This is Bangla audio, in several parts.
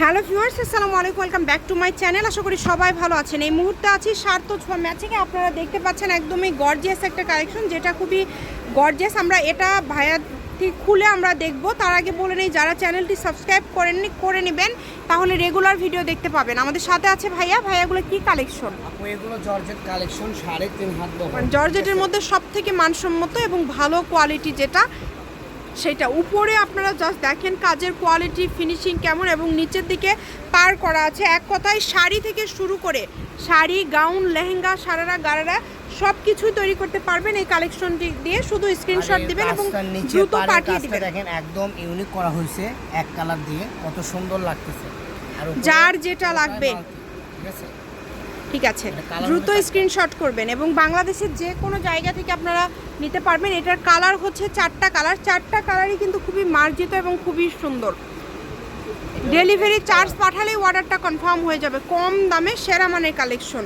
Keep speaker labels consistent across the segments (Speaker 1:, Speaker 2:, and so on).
Speaker 1: হ্যালো ভিউয়ার্স আসসালামু আলাইকুম welcome back to my channel. আশা করি সবাই ভালো আছেন। এই মুহূর্তে আছি সার্থ ছোঁয়া ম্যাচিংয়ে আপনারা দেখতে পাচ্ছেন একদমই গর্জিয়াস একটা কালেকশন যেটা খুবই গর্জিয়াস আমরা এটা ভাইয়া ঠিক খুলে আমরা দেখব। তার আগে বলে নেই যারা চ্যানেলটি সাবস্ক্রাইব করেননি করে নেবেন। তাহলে রেগুলার ভিডিও দেখতে পাবেন। আমাদের সাথে আছে ভাইয়া। ভাইয়াগুলো কি কালেকশন
Speaker 2: এগুলো জর্জেট কালেকশন সাড়ে তিন হাত
Speaker 1: মানে জর্জেটের মধ্যে সব থেকে মানসম্মত এবং ভালো কোয়ালিটি যেটা সেটা উপরে আপনারা জাস্ট দেখেন কাজের কোয়ালিটি ফিনিশিং কেমন এবং নিচের দিকে পার করা আছে। এক কথায় শাড়ি থেকে শুরু করে শাড়ি গাউন লেহেঙ্গা সারারা গারারা সব কিছুই তৈরি করতে পারবেন এই কালেকশনটি দিয়ে। শুধু স্ক্রিনশট দিবেন এবং দ্রুত পাঠিয়ে দিবেন।
Speaker 2: দেখেন একদম ইউনিক করা হয়েছে এক কালার দিয়ে। কত সুন্দর লাগতেছে। আর
Speaker 1: যার যেটা লাগবে।
Speaker 2: ঠিক আছে?
Speaker 1: ঠিক আছে। দ্রুত স্ক্রিনশট করবেন এবং বাংলাদেশের যে কোনো জায়গা থেকে আপনারা নিতে পারবেন। এটার কালার হচ্ছে চারটা কালার চারটা কালারই কিন্তু খুবই মার্জিত এবং খুবই সুন্দর। ডেলিভারি চার্জ পাঠালেই অর্ডারটা কনফার্ম হয়ে যাবে। কম দামে সেরা মানের কালেকশন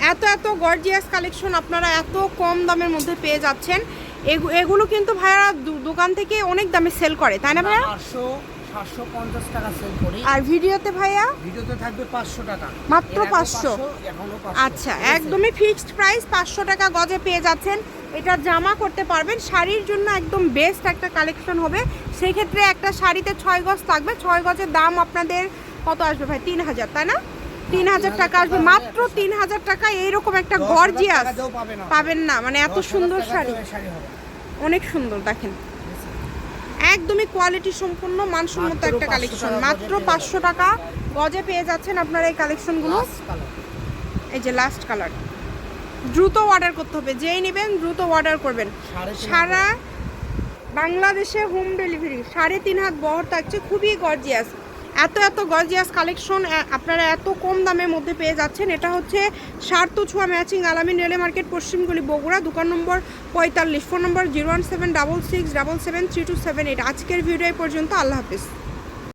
Speaker 1: এত এত গর্জিয়াস কালেকশন আপনারা এত কম দামের মধ্যে পেয়ে যাচ্ছেন। এগু- এগুলো কিন্তু ভাইয়া দু- দোকান থেকে অনেক দামে সেল করে। তাই না ভাইয়া?
Speaker 2: সাতশো পঞ্চাশ টাকা সেল করি।
Speaker 1: আর ভিডিওতে ভাইয়া?
Speaker 2: ভিডিওতে থাকবে পাঁচশো টাকা।
Speaker 1: মাত্র 500 আচ্ছা একদমই ফিক্সড প্রাইস পাঁচশো টাকা গজে পেয়ে যাচ্ছেন। এটা জামা করতে পারবেন। শাড়ির জন্য একদম বেস্ট একটা কালেকশন হবে। সেই ক্ষেত্রে একটা শাড়িতে ছয় গজ থাকবে। ছয় গজের দাম আপনাদের কত আসবে ভাই? তিন হাজার তাই না? তিন হাজার টাকা আসবে। মাত্র তিন হাজার টাকা এইরকম একটা গর্জিয়াস পাবেন না। মানে এত সুন্দর শাড়ি। অনেক সুন্দর দেখেন। একদমই কোয়ালিটি সম্পূর্ণ মানসম্মত একটা কালেকশন মাত্র পাঁচশো টাকা গজে পেয়ে যাচ্ছেন আপনারা এই কালেকশনগুলো এই যে লাস্ট কালার দ্রুত অর্ডার করতে হবে। যেই নেবেন দ্রুত অর্ডার করবেন। সারা বাংলাদেশে হোম ডেলিভারি সাড়ে তিন হাত বহর থাকছে। খুবই গর্জিয়াস এত এত গর্জিয়াস কালেকশন আপনারা এত কম দামের মধ্যে পেয়ে যাচ্ছেন। এটা হচ্ছে সার্থ ছোঁয়া ম্যাচিং আলামিন রেলে মার্কেট পশ্চিমগুলি বগুড়া, দোকান নম্বর পঁয়তাল্লিশ phone number zero one seven double six double seven three two seven eight আজকের ভিডিও পর্যন্ত, আল্লাহ হাফিজ।